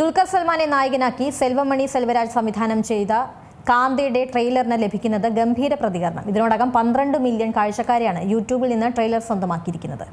ദുൽഖർ സൽമാനെ നായകനാക്കി സെൽവമണി സെൽവരാജ് സംവിധാനം ചെയ്ത കാന്തയുടെ ട്രെയിലറിന് ലഭിക്കുന്നത് ഗംഭീര പ്രതികരണം. ഇതിനോടകം പന്ത്രണ്ട് മില്യൺ കാഴ്ചക്കാരെയാണ് യൂട്യൂബിൽ നിന്ന് ട്രെയിലർ സ്വന്തമാക്കിയിരിക്കുന്നത്.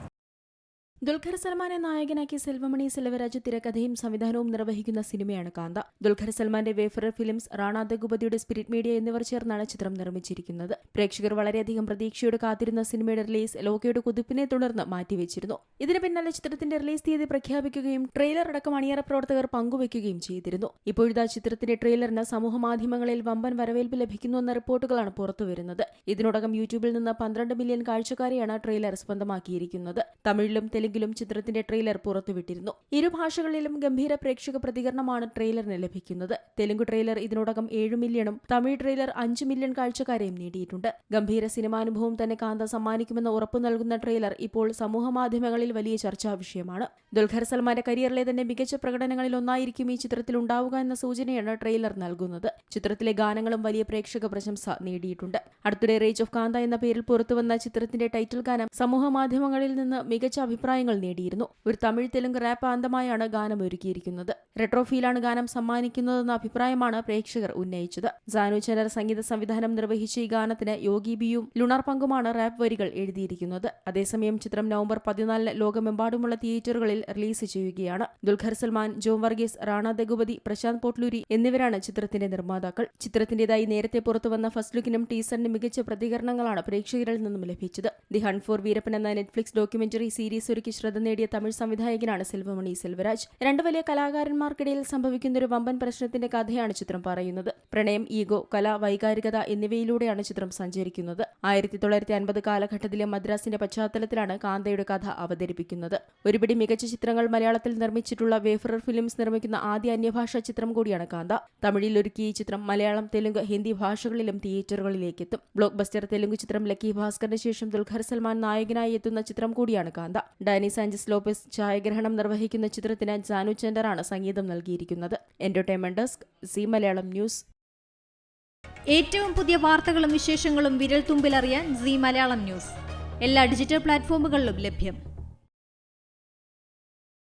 ദുൽഖർ സൽമാനെ നായകനാക്കി സെൽവമണി സെൽവരാജ് തിരക്കഥയും സംവിധാനവും നിർവഹിക്കുന്ന സിനിമയാണ് കാന്ത. ദുൽഖർ സൽമാന്റെ വേഫറർ ഫിലിംസ് റാണാ ദഗുപതിയുടെ സ്പിരിറ്റ് മീഡിയ എന്നിവർ ചേർന്നാണ് ചിത്രം നിർമ്മിച്ചിരിക്കുന്നത്. പ്രേക്ഷകർ വളരെയധികം പ്രതീക്ഷയോട് കാത്തിരുന്ന സിനിമയുടെ റിലീസ് ലോകയുടെ കുതിപ്പിനെ തുടർന്ന് മാറ്റിവെച്ചിരുന്നു. ഇതിന് പിന്നാലെ ചിത്രത്തിന്റെ റിലീസ് തീയതി പ്രഖ്യാപിക്കുകയും ട്രെയിലർ അടക്കം അണിയറ പ്രവർത്തകർ പങ്കുവയ്ക്കുകയും ചെയ്തിരുന്നു. ഇപ്പോഴിതാ ചിത്രത്തിന്റെ ട്രെയിലറിന് സമൂഹ മാധ്യമങ്ങളിൽ വമ്പൻ വരവേൽപ്പ് ലഭിക്കുന്നുവെന്ന റിപ്പോർട്ടുകളാണ് പുറത്തുവരുന്നത്. ഇതിനോടകം യൂട്യൂബിൽ നിന്ന് പന്ത്രണ്ട് മില്യൺ കാഴ്ചക്കാരെയാണ് ട്രെയിലർ സ്വന്തമാക്കിയിരിക്കുന്നത്. തമിഴിലും തെലുങ്കിലും ചിത്രത്തിന്റെ ട്രെയിലർ പുറത്തുവിട്ടിരുന്നു. ഇരു ഭാഷകളിലും ഗംഭീര പ്രേക്ഷക പ്രതികരണമാണ് ട്രെയിലറിന് ലഭിക്കുന്നത്. തെലുങ്ക് ട്രെയിലർ ഇതിനോടകം ഏഴ് മില്യണും തമിഴ് ട്രെയിലർ അഞ്ച് മില്യൺ കാഴ്ചക്കാരെയും നേടിയിട്ടുണ്ട്. ഗംഭീര സിനിമാനുഭവം തന്നെ കാന്ത സമ്മാനിക്കുമെന്ന് ഉറപ്പു നൽകുന്ന ട്രെയിലർ ഇപ്പോൾ സമൂഹമാധ്യമങ്ങളിൽ വലിയ ചർച്ചാ വിഷയമാണ്. ദുൽഖർ സൽമാന്റെ കരിയറിലെ തന്നെ മികച്ച പ്രകടനങ്ങളിൽ ഒന്നായിരിക്കും ഈ ചിത്രത്തിൽ ഉണ്ടാവുക എന്ന സൂചനയാണ് ട്രെയിലർ നൽകുന്നത്. ചിത്രത്തിലെ ഗാനങ്ങളും വലിയ പ്രേക്ഷക പ്രശംസ നേടിയിട്ടുണ്ട്. അടുത്തിടെ റേജ് ഓഫ് കാന്ത എന്ന പേരിൽ പുറത്തുവന്ന ചിത്രത്തിന്റെ ടൈറ്റിൽ ഗാനം സമൂഹമാധ്യമങ്ങളിൽ നിന്ന് മികച്ച അഭിപ്രായങ്ങൾ നേടിയിരുന്നു. ഒരു തമിഴ് തെലുങ്ക് റാപ്പ് ആന്തമായാണ് ഗാനം ഒരുക്കിയിരിക്കുന്നത് റെട്രോഫീലാണ് ഗാനം സമ്മാനിക്കുന്നതെന്ന അഭിപ്രായമാണ് പ്രേക്ഷകർ ഉന്നയിച്ചത്. ജാനു ചനർ സംഗീത സംവിധാനം നിർവഹിച്ച ഈ ഗാനത്തിന് യോഗി ബിയും ലുണാർ പങ്കുമാണ് റാപ്പ് വരികൾ എഴുതിയിരിക്കുന്നത്. അതേസമയം ചിത്രം നവംബർ പതിനാലിന് ലോകമെമ്പാടുമുള്ള തിയേറ്ററുകളിൽ റിലീസ് ചെയ്യുകയാണ്. ദുൽഖർ സൽമാൻ ജോം വർഗീസ് റാണ ദഗുപതി പ്രശാന്ത് പോട്ട്ലൂരി എന്നിവരാണ് ചിത്രത്തിന്റെ നിർമ്മാതാക്കൾ. ചിത്രത്തിന്റേതായി നേരത്തെ പുറത്തുവന്ന ഫസ്റ്റ് ലുക്കിനും ടീസറിനും മികച്ച പ്രതികരണങ്ങളാണ് പ്രേക്ഷകരിൽ നിന്നും ലഭിച്ചത്. ദി ഹൺ ഫോർ വീരപ്പൻ എന്ന നെറ്റ്ഫ്ലിക്സ് ഡോക്യുമെന്ററി സീരീസ് ഒരുക്കി ശ്രദ്ധ നേടിയ തമിഴ് സംവിധായകനാണ് സെൽവമണി സെൽവരാജ്. രണ്ട് വലിയ കലാകാരന്മാർക്കിടയിൽ സംഭവിക്കുന്ന ഒരു വമ്പൻ പ്രശ്നത്തിന്റെ കഥയാണ് ചിത്രം പറയുന്നത്. പ്രണയം ഈഗോ കല വൈകാരികത എന്നിവയിലൂടെയാണ് ചിത്രം സഞ്ചരിക്കുന്നത്. ആയിരത്തി തൊള്ളായിരത്തി അൻപത് കാലഘട്ടത്തിലെ മദ്രാസിന്റെ പശ്ചാത്തലത്തിലാണ് കാന്തയുടെ കഥ അവതരിപ്പിക്കുന്നത്. ഒരുപിടി മികച്ച ചിത്രങ്ങൾ മലയാളത്തിൽ നിർമ്മിച്ചിട്ടുള്ള വേഫറർ ഫിലിംസ് നിർമ്മിക്കുന്ന ആദ്യ അന്യഭാഷാ ചിത്രം കൂടിയാണ് കാന്ത. തമിഴിൽ ഒരുക്കിയ ഈ ചിത്രം മലയാളം തെലുങ്ക് ഹിന്ദി ഭാഷകളിലും തിയേറ്ററുകളിലേക്ക് എത്തും ബ്ലോക്ക് ബസ്റ്റർ തെലുങ്ക് ചിത്രം ലക്കി ഭാസ്കറിന് ശേഷം ദുൽഖർ സൽമാൻ നായകനായി എത്തുന്ന ചിത്രം കൂടിയാണ് കാന്ത. ഡാനി സാഞ്ചസ് ലോപ്പസ് ഛായാഗ്രഹണം നിർവഹിക്കുന്ന ചിത്രത്തിന് ജാനു ചെൻഡറാണ് സംഗീതം നൽകിയിരിക്കുന്നത്. Entertainment desk Zee Malayalam news. ഏറ്റവും പുതിയ വാർത്തകളും വിശേഷങ്ങളും വിരൽ തുമ്പിലറിയാൻ സി മലയാളം ന്യൂസ്. എല്ലാ ഡിജിറ്റൽ പ്ലാറ്റ്ഫോമുകളിലും ലഭ്യം.